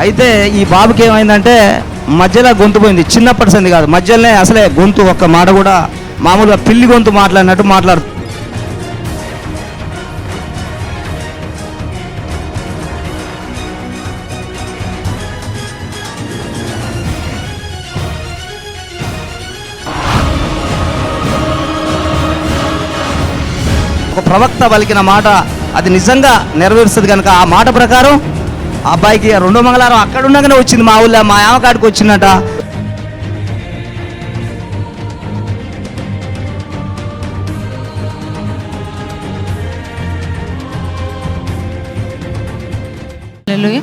అయితే ఈ బాబుకి ఏమైందంటే మధ్యలో గొంతు పోయింది. చిన్నప్పటి సంది కాదు. మధ్యలోనే అసలే గొంతు ఒక్క మాట కూడా మామూలుగా పిల్లి గొంతు మాట్లాడినట్టు మాట్లాడు ఒక ప్రవక్త పలికిన మాట అది నిజంగా నెరవేరుస్తుంది కనుక ఆ మాట ప్రకారం అబ్బాయికి రెండో మంగళవారం అక్కడ ఉండగానే వచ్చింది మా ఊళ్ళో మా ఆమెకాడికి వచ్చిందట. హల్లెలూయా.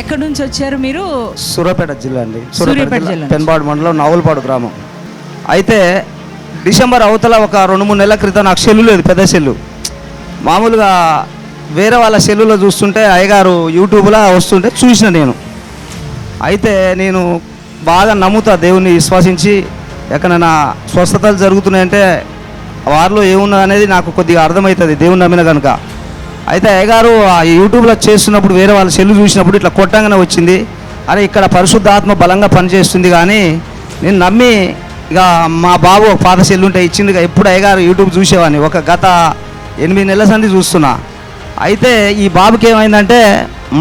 ఎక్కడి నుంచి వచ్చారు మీరు? సూర్యాపేట జిల్లా అండి. సూర్యాపేట జిల్లా. పెన్బాడు మండలం నవలపాడు గ్రామం. అయితే డిసెంబర్ అవతల ఒక రెండు మూడు నెలల క్రితం నాకు సెల్లు లేదు పెద్ద సెల్లు. మామూలుగా వేరే వాళ్ళ సెల్లులో చూస్తుంటే అయ్యగారు యూట్యూబ్లో వస్తుంటే చూసిన నేను. అయితే నేను బాగా నమ్ముతా దేవుణ్ణి విశ్వసించి ఎక్కడైనా స్వస్థతలు జరుగుతున్నాయంటే వారిలో ఏమున్నది అనేది నాకు కొద్దిగా అర్థమవుతుంది దేవుని నమ్మిన కనుక అయితే అయ్యగారు ఆ యూట్యూబ్లో చేస్తున్నప్పుడు వేరే వాళ్ళ సెల్లు చూసినప్పుడు ఇట్లా కొట్టంగానే వచ్చింది. అరే ఇక్కడ పరిశుద్ధాత్మ బలంగా పనిచేస్తుంది కానీ నేను నమ్మి ఇక మా బాబు ఒక పాత సెల్లు ఉంటే ఇచ్చింది ఇక ఎప్పుడు అయ్యగారు యూట్యూబ్ చూసేవాడిని. ఒక గత ఎనిమిది నెలల సంది చూస్తున్నా. అయితే ఈ బాబుకి ఏమైందంటే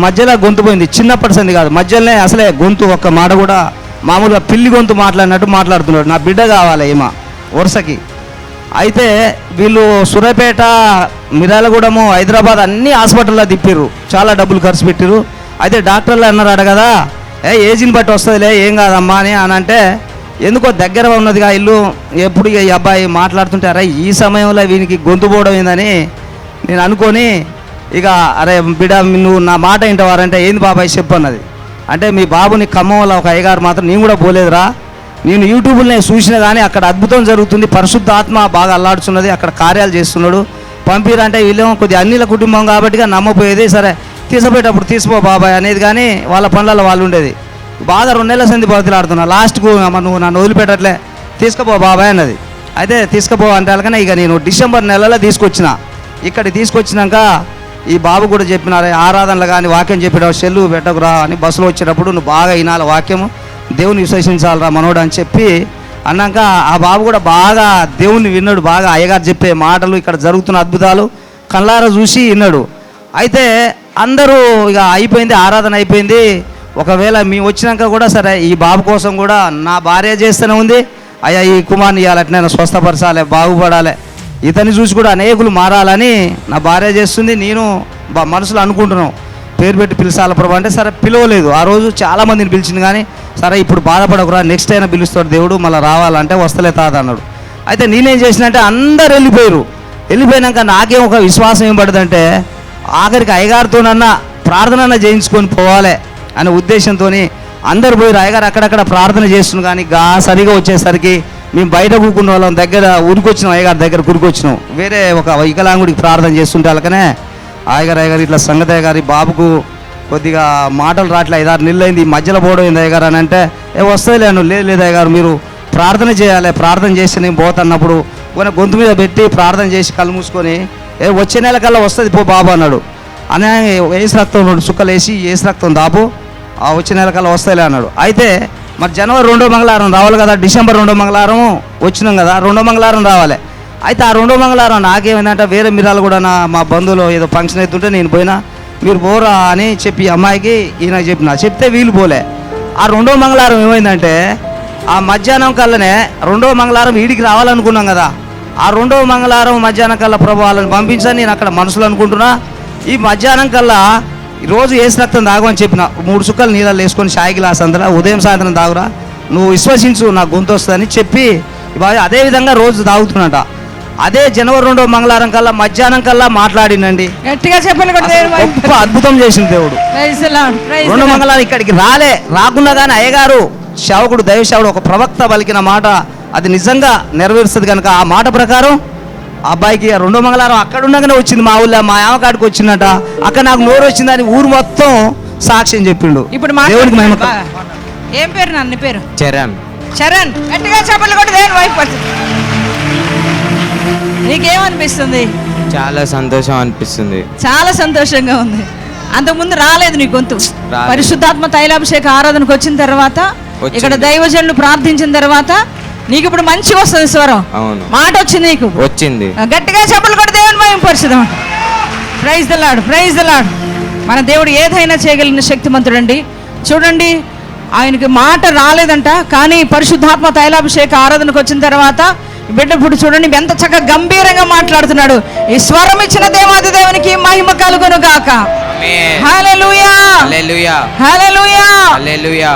మధ్యలో గొంతు పోయింది. చిన్నప్పటి సంది కాదు. మధ్యలోనే అసలే గొంతు ఒక్క మాట కూడా మామూలుగా పిల్లి గొంతు మాట్లాడినట్టు మాట్లాడుతున్నాడు. నా బిడ్డ కావాలి ఏమా వరుసకి. అయితే వీళ్ళు సూర్యాపేట మిరాలగూడము హైదరాబాద్ అన్ని హాస్పిటల్లో తిప్పారు చాలా డబ్బులు ఖర్చు పెట్టిర్రు. అయితే డాక్టర్లు అన్నారట కదా ఏ ఏజ్ని బట్టి వస్తుందిలే ఏం కాదమ్మా అని అని అంటే ఎందుకో దగ్గర ఉన్నదిగా ఇల్లు ఎప్పుడు ఈ అబ్బాయి మాట్లాడుతుంటారా ఈ సమయంలో వీనికి గొంతు పోవడం ఏందని నేను అనుకొని ఇక అరే బిడ నువ్వు నా మాట వింటవారంటే ఏంది బాబాయ్ చెప్పు అన్నది. అంటే మీ బాబుని ఖమ్మంలో ఒక అయ్యగారు మాత్రం నేను కూడా పోలేదురా. నేను యూట్యూబ్లో నేను చూసిన కానీ అక్కడ అద్భుతం జరుగుతుంది. పరిశుద్ధ ఆత్మ బాగా అల్లాడుచున్నది అక్కడ కార్యాలు చేస్తున్నాడు. పంపిరంటే వీళ్ళేమో కొద్దిగా అన్నిల కుటుంబం కాబట్టి నమ్మపోయేది సరే తీసుకుపోయేటప్పుడు తీసిపో బాబాయ్ అనేది కానీ వాళ్ళ పనులలో వాళ్ళు ఉండేది. బాగా రెండు నెలల సంది బతిలాడుతున్నా లాస్ట్కు నువ్వు నన్ను వదిలిపెట్టట్లే తీసుకుపో బాబాయ్ అన్నది. అయితే తీసుకుపో అంటే అలాగనే ఇక నేను డిసెంబర్ నెలలో తీసుకొచ్చిన. ఇక్కడ తీసుకొచ్చినాక ఈ బాబు కూడా చెప్పినారే ఆరాధనలు కానీ వాక్యం చెప్పినా సెల్లు పెట్టకురా అని బస్సులో వచ్చేటప్పుడు నువ్వు బాగా వినాలి వాక్యము. దేవుని విశ్వసించాలరా మనోడు అని చెప్పి అన్నాక ఆ బాబు కూడా బాగా దేవుని విన్నాడు బాగా అయ్యగారు చెప్పే మాటలు ఇక్కడ జరుగుతున్న అద్భుతాలు కళ్ళారా చూసి విన్నాడు. అయితే అందరూ ఇక అయిపోయింది ఆరాధన అయిపోయింది. ఒకవేళ మేము వచ్చినాక కూడా సరే ఈ బాబు కోసం కూడా నా భార్య చేస్తూనే ఉంది. అయ్యా ఈ కుమార్ని ఇవ్వాలి నేను స్వస్థపరచాలి బాగుపడాలి. ఇతన్ని చూసి కూడా అనేకులు మారాలని నా భార్య చేస్తుంది. నేను బా మనసులో అనుకుంటున్నాం. పేరు పెట్టి పిలిచాల ప్రభు అంటే సరే పిలవలేదు. ఆ రోజు చాలామందిని పిలిచింది కానీ సరే ఇప్పుడు బాధపడకురా నెక్స్ట్ అయినా పిలుస్తాడు దేవుడు మళ్ళీ రావాలంటే వస్తలే తాత అన్నాడు. అయితే నేనేం చేసినంటే అందరు వెళ్ళిపోయారు. వెళ్ళిపోయినాక నాకేం ఒక విశ్వాసం ఏం పడుతుందంటే ఆఖరికి అయ్యగారితోనన్నా ప్రార్థన చేయించుకొని పోవాలి అనే ఉద్దేశంతో అందరు పోయి అయ్యగారు అక్కడక్కడ ప్రార్థన చేస్తున్నాం కానీ గా సరిగా వచ్చేసరికి మేము బయట కూకున్న వాళ్ళం దగ్గర ఉరికొచ్చినాం అయ్యగారి దగ్గర గురికొచ్చినాం. వేరే ఒక వికలాంగుడికి ప్రార్థన చేస్తుంటే అలాగనే అయ్యగారు అయ్యగారు ఇట్లా సంగతయ్య గారి బాబుకు కొద్దిగా మాటలు రావట్లే ఐదారు నెలలు అయింది మధ్యలో పోవడం ఏంది అయ్యగారు అని అంటే ఏ వస్తాయిలే లేను లేదు లేదు అయ్యగారు మీరు ప్రార్థన చేయాలి ప్రార్థన చేసి నేను పోతున్నప్పుడు కొన్ని గొంతు మీద పెట్టి ప్రార్థన చేసి కళ్ళు మూసుకొని ఏ వచ్చే నెల కల్లా వస్తుంది పో బాబు అన్నాడు. అనే ఏసు రక్తం రెండు సుక్కలు వేసి ఏసు రక్తం దాపు ఆ వచ్చే నెల కల్లా వస్తాయిలే అన్నాడు. అయితే మరి జనవరి రెండో మంగళవారం రావాలి కదా డిసెంబర్ రెండో మంగళవారం వచ్చినాం కదా రెండో మంగళవారం రావాలి. అయితే ఆ రెండో మంగళవారం నాకేమైందంటే వేరే మీరాలు కూడా నా మా బంధువులు ఏదో ఫంక్షన్ అవుతుంటే నేను పోయినా మీరు పోరా అని చెప్పి ఈ అమ్మాయికి ఈయన చెప్పిన. చెప్తే వీళ్ళు పోలే. ఆ రెండో మంగళవారం ఏమైందంటే ఆ మధ్యాహ్నం కల్లానే రెండో మంగళవారం వీడికి రావాలనుకున్నాం కదా ఆ రెండో మంగళవారం మధ్యాహ్నం కల్లా ప్రభు వాళ్ళని పంపించని నేను అక్కడ మనసులో అనుకుంటున్నా. ఈ మధ్యాహ్నం కల్లా రోజు ఏసు రక్తం తాగు అని చెప్పిన మూడు చుక్కలు నీళ్ళలో వేసుకొని షాయి గ్లాస్ అందరా ఉదయం సాయంత్రం తాగురా నువ్వు విశ్వసించు నా గొంతు వస్తుందని చెప్పి అదే విధంగా రోజు తాగుతున్నట అదే జనవరి రెండో మంగళవారం కల్లా మధ్యాహ్నం కల్లా మాట్లాడినండి గట్టిగా చెప్పండి. గొప్ప అద్భుతం చేసింది దేవుడు రెండు. మంగళాలు ఇక్కడికి రాలే రాకుండా కానీ అయ్యగారు సేవకుడు దైవ ఒక ప్రవక్త పలికిన మాట అది నిజంగా నెరవేరుస్తుంది కనుక ఆ మాట ప్రకారం అబ్బాయికి రెండో మంగళవారం అక్కడ ఉండగానే వచ్చింది మా ఊళ్ళో మా ఆమెకాడికి వచ్చిందట. అక్కడ నాకు నోరు వచ్చిందని ఊరు మొత్తం సాక్ష్యం చెప్పిండు. ఇప్పుడు మహిమ మాట్లాడుతున్నాడు బాగా. ఏం పేరు నాన్న నీ పేరు? చరణ్. చరణ్. గట్టిగా చెప్పండి కూడా దేవుని వైపు నీకేమనిపిస్తుంది? చాలా సంతోషం అనిపిస్తుంది. చాలా సంతోషంగా ఉంది. అంతకుముందు రాలేదు నీ గొంతు. పరిశుద్ధాత్మ తైలాభిషేక ఆరాధనకు వచ్చిన తర్వాత. ఇక్కడ దైవజనులు ప్రార్థించిన తర్వాత నీకు ఇప్పుడు మంచిగా వస్తుంది స్వరం. అవును. మాట వచ్చింది. నీకు వచ్చింది గట్టిగా చెప్పలు కూడా దేవుని మహిమ పరిశుద్ధం praise the Lord praise the Lord మన దేవుడు ఏదైనా చేయగలిగిన శక్తిమంతుడండి. చూడండి ఆయనకి మాట రాలేదంట కానీ పరిశుద్ధాత్మ తైలాభిషేక ఆరాధనకు వచ్చిన తర్వాత బిడ్డ ఇప్పుడు చూడండి ఎంత చక్కగా గంభీరంగా మాట్లాడుతున్నాడు. ఈ స్వరం ఇచ్చిన దేవాది దేవునికి మహిమ కలుగును గాక. హల్లెలూయా హల్లెలూయా హల్లెలూయా